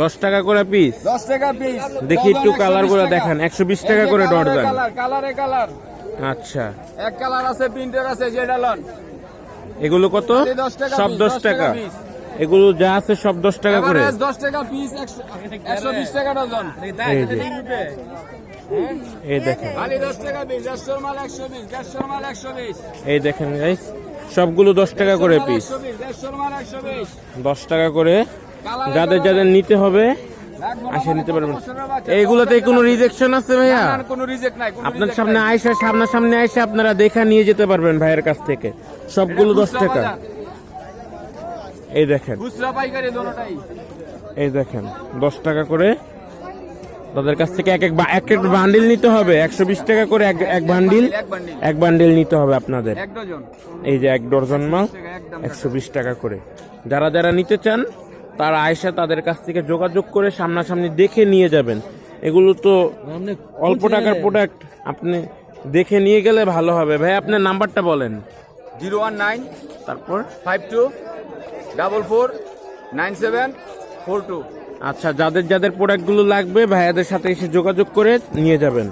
দশ টাকা করে পিস দশ টাকা পিস দেখি একটু কালারগুলো দেখান। একশো বিশ টাকা করে ডরজন কালার কালারে কালার আচ্ছা। এক কালার আছে প্রিন্টার আছে যেটা লন। এগুলো কত? এই 10 টাকা সব দশ 10 টাকা। এগুলো যা আছে সব দশ টাকা করে। দশ টাকা পিস একশো বিশ টাকা ডজন। এই দেখেন। এই দেখেন। সবগুলো দশ টাকা করে পিস দশ টাকা করে যাদের যাদের নিতে হবে আসে নিতে পারবেন। এইগুলোতে কোনো রিজেকশন আছে ভাইয়া? না, না, কোনো রিজেক্ট নাই আপনার সামনে আইসা আপনারা দেখা নিয়ে যেতে পারবেন ভাইয়ের কাছ থেকে। সবগুলো দশ টাকা। এই দেখেন। এই দেখেন দশ টাকা করে তাদের কাছ থেকে এক এক এক এক বান্ডিল নিতে হবে। একশো বিশ টাকা করে এক এক বান্ডিল এক বান্ডিল নিতে হবে আপনাদের। এই যে এক ডজন মাল একশো বিশ টাকা করে। যারা যারা নিতে চান তারা আয়সা তাদের কাছ থেকে যোগাযোগ করে সামনাসামনি দেখে নিয়ে যাবেন। এগুলো তো অল্প টাকার প্রোডাক্ট আপনি দেখে নিয়ে গেলে ভালো হবে। ভাই আপনার নাম্বারটা বলেন। জিরো ওয়ান নাইন তারপর? Five two double four nine seven four two. আচ্ছা যাদের যাদের প্রোডাক্টগুলো লাগবে ভাইয়াদের সাথে এসে যোগাযোগ করে নিয়ে যাবেন।